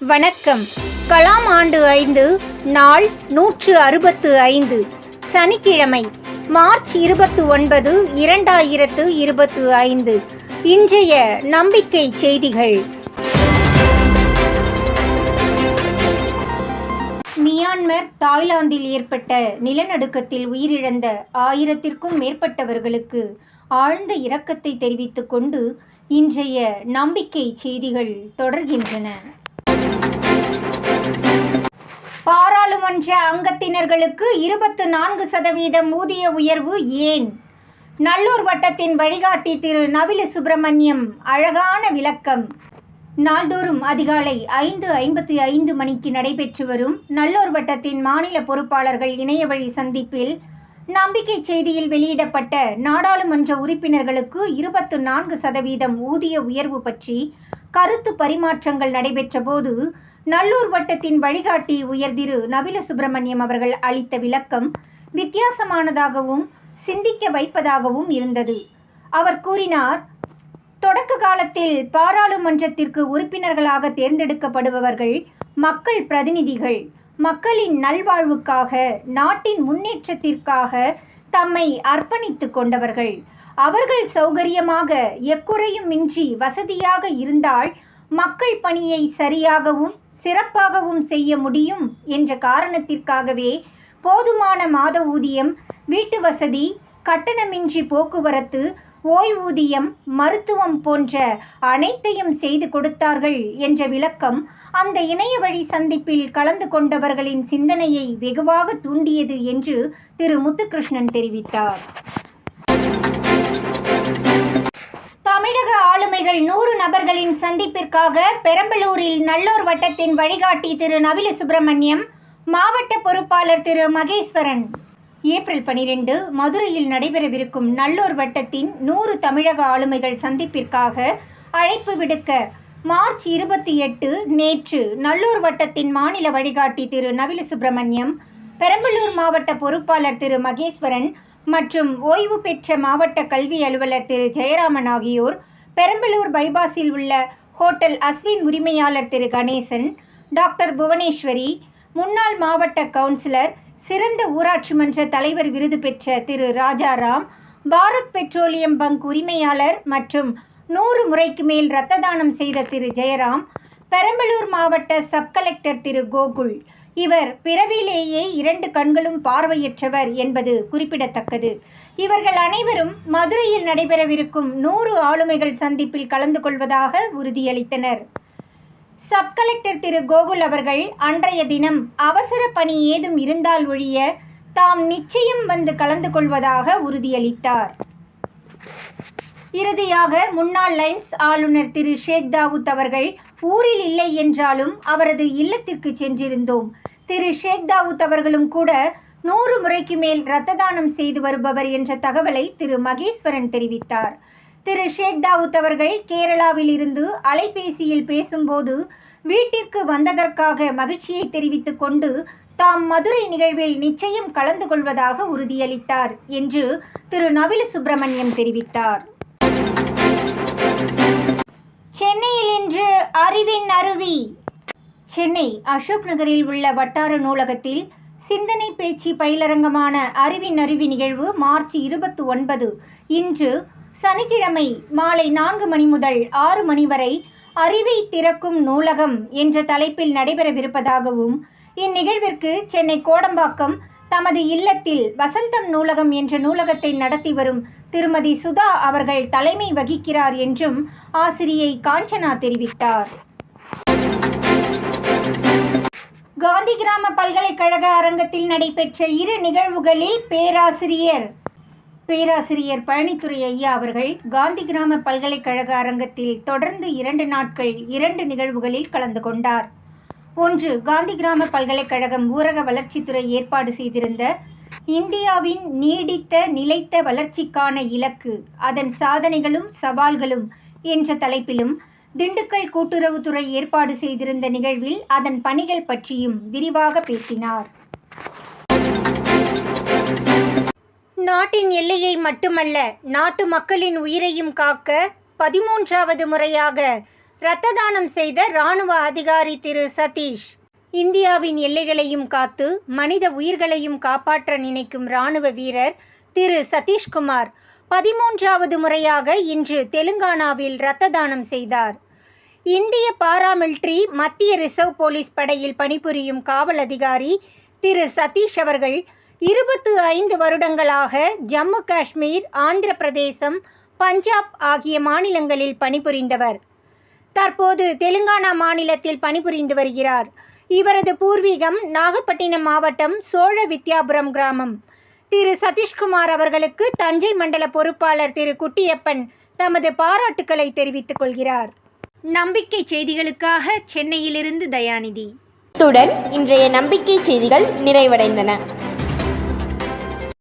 வணக்கம். கலாம் ஆண்டு ஐந்து நாள் நூற்று அறுபத்து ஐந்து. சனிக்கிழமை மார்ச் இருபத்து ஒன்பது இரண்டாயிரத்து இருபத்து ஐந்து. இன்றைய நம்பிக்கை செய்திகள். மியான்மர் தாய்லாந்தில் ஏற்பட்ட நிலநடுக்கத்தில் உயிரிழந்த ஆயிரத்திற்கும் மேற்பட்டவர்களுக்கு ஆழ்ந்த இரக்கத்தை தெரிவித்துக் கொண்டு இன்றைய நம்பிக்கை செய்திகள் தொடர்கின்றன. பாராளுமன்ற அங்கத்தினர்களுக்கு இருபத்து நான்கு சதவீதம் ஊதிய உயர்வு ஏன்? நல்லூர் வட்டத்தின் வழிகாட்டி திரு நவில சுப்பிரமணியம் அழகான விளக்கம். நாள்தோறும் அதிகாலை ஐந்து ஐம்பத்தி ஐந்து மணிக்கு நடைபெற்று வரும் நல்லூர் வட்டத்தின் மாநில பொறுப்பாளர்கள் இணையவழி சந்திப்பில் நம்பிக்கை செய்தியில் வெளியிடப்பட்ட நாடாளுமன்ற உறுப்பினர்களுக்கு இருபத்து நான்கு சதவீதம் ஊதிய உயர்வு பற்றி கருத்து பரிமாற்றங்கள் நடைபெற்றபோது நல்லூர் வட்டத்தின் வழிகாட்டி உயர்திரு நவில சுப்பிரமணியம் அவர்கள் அளித்த விளக்கம் வித்தியாசமானதாகவும் சிந்திக்க வைப்பதாகவும் இருந்தது. அவர் கூறினார் தொடக்க காலத்தில் பாராளுமன்றத்திற்கு உறுப்பினர்களாக தேர்ந்தெடுக்கப்படுபவர்கள் மக்கள் பிரதிநிதிகள். மக்களின் நல்வாழ்வுக்காக நாட்டின் முன்னேற்றத்திற்காக தம்மை அர்ப்பணித்து கொண்டவர்கள். அவர்கள் சௌகரியமாக எக்குறையும் மின்றி வசதியாக இருந்தால் மக்கள் பணியை சரியாகவும் சிறப்பாகவும் செய்ய முடியும் என்ற காரணத்திற்காகவே போதுமான மாத ஊதியம் வீட்டு வசதி கட்டணமின்றி போக்குவரத்து ஓய்வூதியம் மருத்துவம் போன்ற அனைத்தையும் செய்து கொடுத்தார்கள் என்ற விளக்கம் அந்த இணைய வழி சந்திப்பில் கலந்து கொண்டவர்களின் சிந்தனையை வெகுவாக தூண்டியது என்று திரு முத்துகிருஷ்ணன் தெரிவித்தார். தமிழக ஆளுமைகள் நூறு நபர்களின் சந்திப்பிற்காக பெரம்பலூரில் நல்லோர் வட்டத்தின் வழிகாட்டி திரு நவில சுப்பிரமணியம் மாவட்ட பொறுப்பாளர் திரு மகேஸ்வரன் ஏப்ரல் பனிரெண்டு மதுரையில் நடைபெறவிருக்கும் நல்லூர் வட்டத்தின் நூறு தமிழக ஆளுமைகள் சந்திப்பிற்காக அழைப்பு விடுக்க மார்ச் இருபத்தி எட்டு நேற்று நல்லூர் வட்டத்தின் மாநில வழிகாட்டி திரு நவில சுப்பிரமணியம் பெரம்பலூர் மாவட்ட பொறுப்பாளர் திரு மகேஸ்வரன் மற்றும் ஓய்வு பெற்ற மாவட்ட கல்வி அலுவலர் திரு ஜெயராமன் ஆகியோர் பெரம்பலூர் பைபாஸில் உள்ள ஹோட்டல் அஸ்வின் உரிமையாளர் திரு கணேசன் டாக்டர் புவனேஸ்வரி முன்னாள் மாவட்ட கவுன்சிலர் சிறந்த ஊராட்சி மன்ற தலைவர் விருது பெற்ற திரு ராஜாராம் பாரத் பெட்ரோலியம் பங்க் உரிமையாளர் மற்றும் நூறு முறைக்கு மேல் இரத்த தானம் செய்த திரு ஜெயராம் பெரம்பலூர் மாவட்ட சப் கலெக்டர் திரு கோகுல். இவர் பிறவிலேயே இரண்டு கண்களும் பார்வையற்றவர் என்பது குறிப்பிடத்தக்கது. இவர்கள் அனைவரும் மதுரையில் நடைபெறவிருக்கும் நூறு ஆளுமைகள் சந்திப்பில் கலந்து கொள்வதாக உறுதியளித்தனர். சப் கலெக்டர் திரு கோகுல் அவர்கள் அன்றைய தினம் அவசர பணி ஏதும் இருந்தால் ஒழிய தாம் நிச்சயம் வந்து கலந்து கொள்வதாக உறுதியளித்தார். இறுதியாக முன்னாள் லைன்ஸ் ஆளுநர் திரு ஷேக் தாவூத் அவர்கள் ஊரில் இல்லை என்றாலும் அவரது இல்லத்திற்கு சென்றிருந்தோம். திரு ஷேக் தாவூத் அவர்களும் கூட நூறு முறைக்கு மேல் இரத்த தானம் செய்து வருபவர் என்ற தகவலை திரு மகேஸ்வரன் தெரிவித்தார். திரு ஷேக் தாவூத் அவர்கள் கேரளாவில் இருந்து அலைபேசியில் பேசும்போது வீட்டிற்கு வந்ததற்காக மகிழ்ச்சியை தெரிவித்துக் கொண்டு தாம் மதுரை நிகழ்வில் நிச்சயம் கலந்து கொள்வதாக உறுதியளித்தார் என்று திரு நவில சுப்பிரமணியம் தெரிவித்தார். சென்னையில் இன்று அறிவின் அருவி. சென்னை அசோக் நகரில் உள்ள வட்டார நூலகத்தில் சிந்தனை பேச்சு பயிலரங்கமான அறிவின் அருவி நிகழ்வு மார்ச் இருபத்தி ஒன்பது இன்று சனிக்கிழமை மாலை நான்கு மணி முதல் ஆறு மணி வரை அறிவை திறக்கும் நூலகம் என்ற தலைப்பில் நடைபெறவிருப்பதாகவும் இந்நிகழ்விற்கு சென்னை கோடம்பாக்கம் தமது இல்லத்தில் வசந்தம் நூலகம் என்ற நூலகத்தை நடத்தி வரும் திருமதி சுதா அவர்கள் தலைமை வகிக்கிறார் என்றும் ஆசிரியை காஞ்சனா தெரிவித்தார். காந்தி கிராம பல்கலைக்கழக அரங்கத்தில் நடைபெற்ற இரு நிகழ்வுகளில் பேராசிரியர் பேராசிரியர் பழனித்துறை ஐயா அவர்கள் காந்தி கிராம பல்கலைக்கழக அரங்கத்தில் தொடர்ந்து இரண்டு நாட்கள் இரண்டு நிகழ்வுகளில் கலந்து கொண்டார். ஒன்று காந்தி கிராம பல்கலைக்கழகம் ஊரக வளர்ச்சித்துறை ஏற்பாடு செய்திருந்த இந்தியாவின் நீடித்த நிலைத்த வளர்ச்சிக்கான இலக்கு அதன் சாதனைகளும் சவால்களும் என்ற தலைப்பிலும் திண்டுக்கல் கூட்டுறவுத்துறை ஏற்பாடு செய்திருந்த நிகழ்வில் அதன் பணிகள் பற்றியும் விரிவாக பேசினார். நாட்டின் எல்லையை மட்டுமல்ல நாட்டு மக்களின் உயிரையும் காக்க பதிமூன்றாவது முறையாக இரத்த தானம் செய்த இராணுவ அதிகாரி திரு சதீஷ். இந்தியாவின் எல்லைகளையும் காத்து மனித உயிர்களையும் காப்பாற்ற நினைக்கும் இராணுவ வீரர் திரு சதீஷ்குமார் பதிமூன்றாவது முறையாக இன்று தெலுங்கானாவில் இரத்த தானம் செய்தார். இந்திய பாராமில்ட்ரி மத்திய ரிசர்வ் போலீஸ் படையில் பணிபுரியும் காவல் அதிகாரி திரு சதீஷ் அவர்கள் இருபத்து ஐந்து வருடங்களாக ஜம்மு காஷ்மீர் ஆந்திர பிரதேசம் பஞ்சாப் ஆகிய மாநிலங்களில் பணிபுரிந்தவர். தற்போது தெலுங்கானா மாநிலத்தில் பணிபுரிந்து வருகிறார். இவரது பூர்வீகம் நாகப்பட்டினம் மாவட்டம் சோழ வித்யாபுரம் கிராமம். திரு. சதீஷ்குமார் அவர்களுக்கு தஞ்சை மண்டல பொறுப்பாளர் திரு. குட்டியப்பன் தமது பாராட்டுக்களை தெரிவித்துக் கொள்கிறார். நம்பிக்கை செய்திகளுக்காக சென்னையிலிருந்து தயாநிதி. இத்துடன் இன்றைய நம்பிக்கை செய்திகள் நிறைவடைந்தன.